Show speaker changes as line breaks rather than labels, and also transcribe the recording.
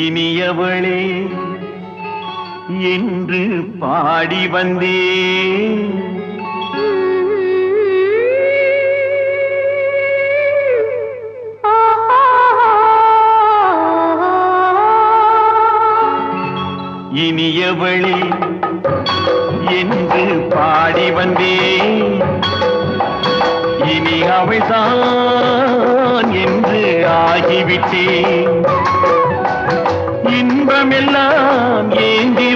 இனியவளே என்று பாடி வந்தே இனியவளே என்று பாடி வந்தேன் இனி அவள்தான் என்று ஆகிவிட்டேன். இன்பமெல்லாம் ஏந்தி